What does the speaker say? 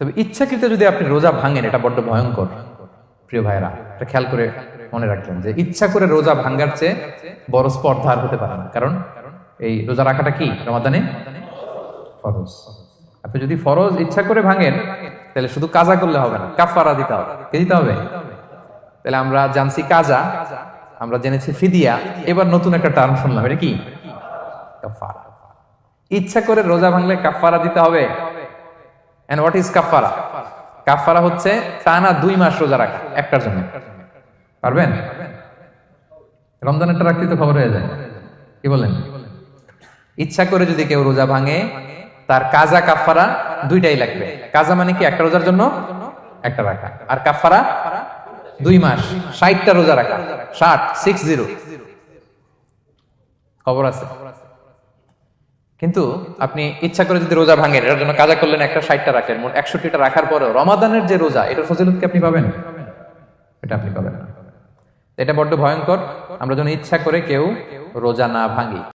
তবে ইচ্ছাকৃত যদি আপনি রোজা ভাঙেন, এটা বড্ড ভয়ঙ্কর। প্রিয় ভাইরা এটা খেয়াল করে মনে রাখবেন যে ইচ্ছা করে রোজা ভাঙ্গার চেয়ে বড় স্পর্ধা আর হতে পারে না। কারণ এই রোজা রাখাটা কি? রমাদানে ফরজ। আপনি যদি ফরজ ইচ্ছা করে ভাঙেন, তাহলে শুধু কাজা করলে হবে না কাফারা দিতে হবে। কে দিতে হবে? তাহলে আমরা জানছি কাজা, আমরা জেনেছি ফিদিয়া, এবার নতুন একটা টার্ম শুনলাম, এটা কি? কাফারা ইচ্ছা করে রোজা ভাঙলে কাফারা দিতে হবে? এন্ড হোয়াট ইজ কাফারা কাফারা হচ্ছে টানা দুই মাস রোজা রাখা, একটার জন্য। পারবেন? রমজানেরটা রাখতে তো খবর হয়ে যায়। কি বলেন? ইচ্ছা করে যদি কেউ রোজা ভাঙে, তার কাজা কাফারা দুইটাই লাগবে। কাজা মানে কি? একটা রোজার জন্য, একটা রাখা। আর কাফারা দুই মাস, ষাটটা রোজা রাখা। ষাট সিক্স জিরো খবর আছে? কিন্তু আপনি ইচ্ছা করে যদি রোজা ভাঙেন, এটার জন্য কাজা করলেন একটা ষাটটা রাখেন, মোট একষট্টিটা রাখার পরেও রমাদানের যে রোজা, এটার ফজিলত কি আপনি পাবেন? এটা আপনি পাবেন না। এটা বড্ড ভয়ঙ্কর। আমরা যেন ইচ্ছা করে কেউ রোজা না ভাঙি।